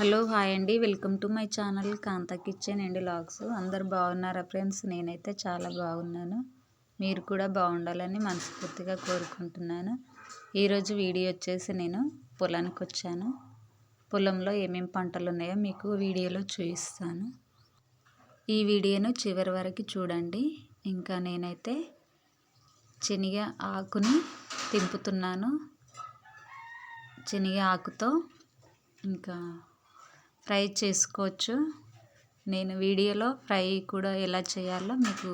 Hello hi అండి. Welcome to my channel Kantha kitchen and logs. అందరు బాగున్నారా friends? నేనైతే చాలా బాగున్నాను. మీరు కూడా బాగుండాలని మనస్ఫూర్తిగా కోరుకుంటున్నాను. ఈరోజు వీడియో వచ్చేసి నేను పొలానికి వచ్చాను. పొలంలో ఏమేమి పంటలు ఉన్నాయో మీకు వీడియోలో చూపిస్తాను. ఈ వీడియోను చివరి వరకు చూడండి. ఇంకా నేనైతే శనగ ఆకుని తింపుతున్నాను. శనగ ఆకుతో ఇంకా ఫ్రై చేసుకోవచ్చు. నేను వీడియోలో ఫ్రై కూడా ఎలా చేయాలో మీకు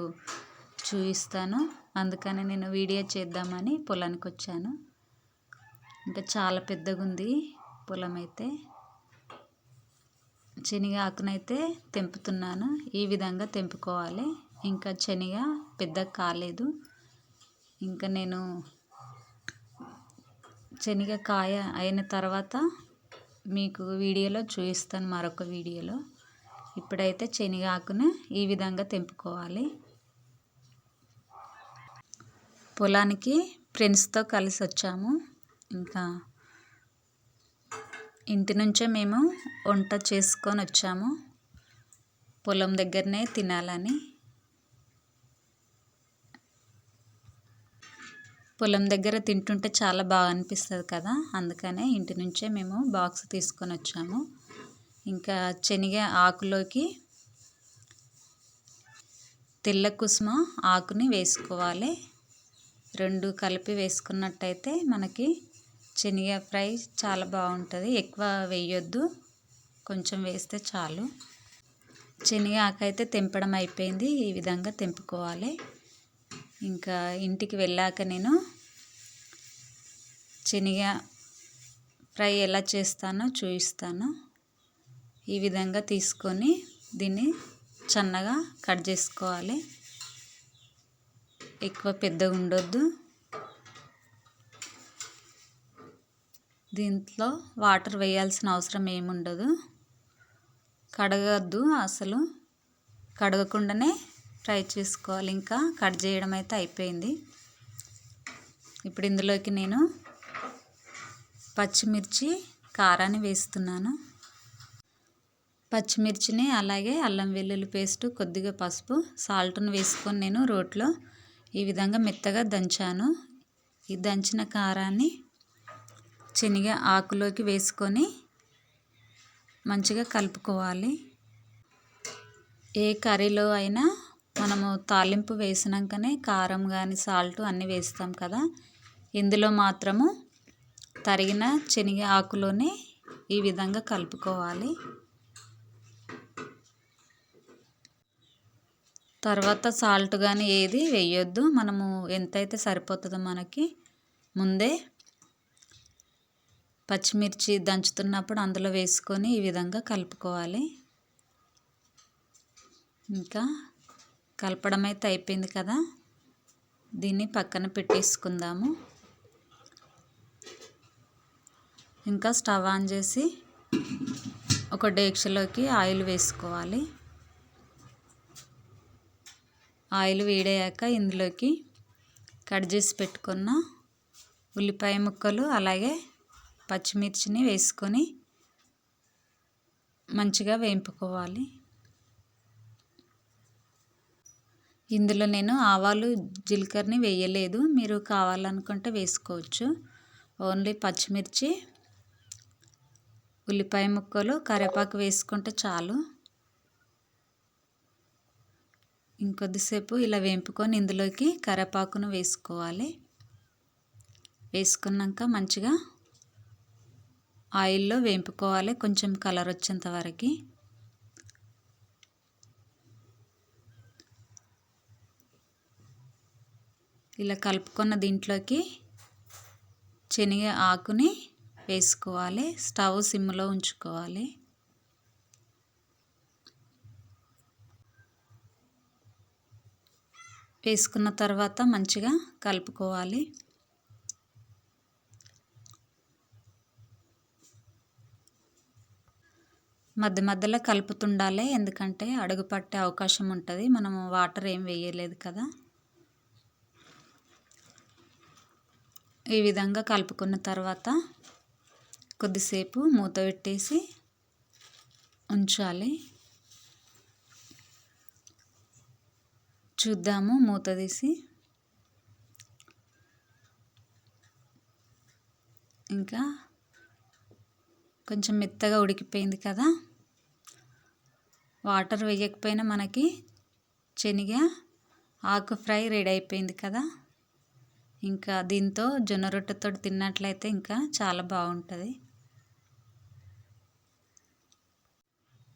చూపిస్తాను. అందుకని నేను వీడియో చేద్దామని పొలానికి వచ్చాను ఇంకా చాలా పెద్దగా ఉంది పొలం అయితే శనగ ఆకునైతే తెంపుతున్నాను. ఈ విధంగా తెంపుకోవాలి. ఇంకా శనగ పెద్దగా కాలేదు. ఇంకా నేను శనగ కాయ అయిన తర్వాత మీకు వీడియోలో చూపిస్తాను మరొక వీడియోలో. ఇప్పుడైతే శనగాకును ఈ విధంగా తెంపుకోవాలి. పొలానికి ఫ్రెండ్స్తో కలిసి వచ్చాము. ఇంకా ఇంటి నుంచే మేము వంట చేసుకొని వచ్చాము. పొలం దగ్గరనే తినాలని. పొలం దగ్గర తింటుంటే చాలా బాగా అనిపిస్తుంది కదా? అందుకనే ఇంటి నుంచే మేము బాక్స్ తీసుకొని వచ్చాము. ఇంకా శనగ ఆకులోకి తెల్ల కుసుమ ఆకుని వేసుకోవాలి. రెండు కలిపి వేసుకున్నట్టయితే మనకి శనగ ఫ్రై చాలా బాగుంటుంది. ఎక్కువ వేయొద్దు. కొంచెం వేస్తే చాలు. శనగ ఆకైతే తెంపడం అయిపోయింది. ఈ విధంగా తెంపుకోవాలి. ఇంకా ఇంటికి వెళ్ళాక నేను శనగ ఫ్రై ఎలా చేస్తానో చూపిస్తాను ఈ విధంగా తీసుకొని దీన్ని సన్నగా కట్ చేసుకోవాలి. ఎక్కువ పెద్దగా ఉండొద్దు. దీంట్లో వాటర్ వేయాల్సిన అవసరం ఏముండదు. కడగద్దు అసలు. కడగకుండానే ఫ్రై చేసుకోవాలి. ఇంకా కట్ చేయడం అయితే అయిపోయింది. ఇప్పుడు ఇందులోకి నేను పచ్చిమిర్చి కారాన్ని వేస్తున్నాను. పచ్చిమిర్చిని అలాగే అల్లం వెల్లుల్లి పేస్ట్ కొద్దిగా పసుపు సాల్ట్ను వేసుకొని నేను రోట్లో ఈ విధంగా మెత్తగా దంచాను. ఈ దంచిన కారాన్ని శనగ ఆకులోకి వేసుకొని మంచిగా కలుపుకోవాలి. ఏ కర్రీలో అయినా మనము తాలింపు వేసినాకనే కారం కానీ సాల్ట్ అన్నీ వేస్తాం కదా. ఇందులో మాత్రము తరిగిన శనగ ఆకులోనే ఈ విధంగా కలుపుకోవాలి. తర్వాత సాల్ట్ కానీ ఏది వేయొద్దు. మనము ఎంతైతే సరిపోతుందో మనకి ముందే పచ్చిమిర్చి దంచుతున్నప్పుడు అందులో వేసుకొని ఈ విధంగా కలుపుకోవాలి. ఇంకా కలపడం అయితే అయిపోయింది కదా? దీన్ని పక్కన పెట్టేసుకుందాము. ఇంకా స్టవ్ ఆన్ చేసి ఒక డేక్షలోకి ఆయిల్ వేసుకోవాలి. ఆయిల్ వేడయ్యాక ఇందులోకి కట్ చేసి పెట్టుకున్న ఉల్లిపాయ ముక్కలు అలాగే పచ్చిమిర్చిని వేసుకొని మంచిగా వేయింపుకోవాలి ఇందులో నేను ఆవాలు జీలకర్రని వేయలేదు. మీరు కావాలనుకుంటే వేసుకోవచ్చు. ఓన్లీ పచ్చిమిర్చి ఉల్లిపాయ ముక్కలు కరివేపాకు వేసుకుంటే చాలు. ఇంకొద్దిసేపు ఇలా వేంపుకొని ఇందులోకి కరివేపాకును వేసుకోవాలి. వేసుకున్నాక మంచిగా ఆయిల్లో వేంపుకోవాలి. కొంచెం కలర్ వచ్చేంత వరకు. ఇలా కలుపుకున్న దీంట్లోకి శనగ ఆకుని వేసుకోవాలి. స్టవ్ సిమ్లో ఉంచుకోవాలి. వేసుకున్న తర్వాత మంచిగా కలుపుకోవాలి. మధ్య మధ్యలో కలుపుతుండాలి ఎందుకంటే అడుగు పట్టే అవకాశం ఉంటుంది. మనము వాటర్ ఏం వేయలేదు కదా. ఈ విధంగా కలుపుకున్న తర్వాత కొద్దిసేపు మూత పెట్టేసి ఉంచాలి. చూద్దాము మూత తీసి. ఇంకా కొంచెం మెత్తగా ఉడికిపోయింది కదా. వాటర్ వేయకపోయినా మనకి శనగ ఆకు ఫ్రై రెడీ అయిపోయింది కదా. ఇంకా దీంతో జొన్న రొట్టెతో తిన్నట్లయితే ఇంకా చాలా బాగుంటుంది.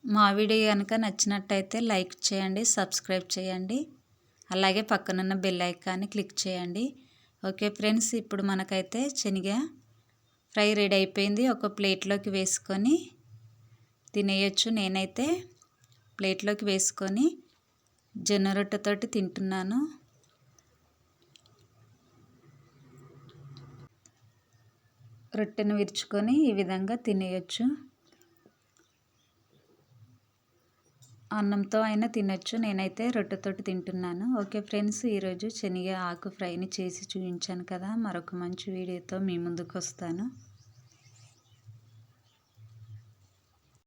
మా వీడియో కనుక నచ్చినట్టయితే లైక్ చేయండి సబ్స్క్రైబ్ చేయండి. అలాగే పక్కనున్న బెల్ ఐకాన్ని క్లిక్ చేయండి. ఓకే ఫ్రెండ్స్ ఇప్పుడు మనకైతే శనగ ఫ్రై రెడీ అయిపోయింది. ఒక ప్లేట్లోకి వేసుకొని తినేయచ్చు. నేనైతే ప్లేట్లోకి వేసుకొని జొన్న రొట్టెతోటి తింటున్నాను. రొట్టెను విరుచుకొని ఈ విధంగా తినేయచ్చు. అన్నంతో అయినా తినొచ్చు. నేనైతే రొట్టెతోటి తింటున్నాను. ఓకే ఫ్రెండ్స్ ఈరోజు శనగ ఆకు ఫ్రైని చేసి చూపించాను కదా. మరొక మంచి వీడియోతో మీ ముందుకు వస్తాను.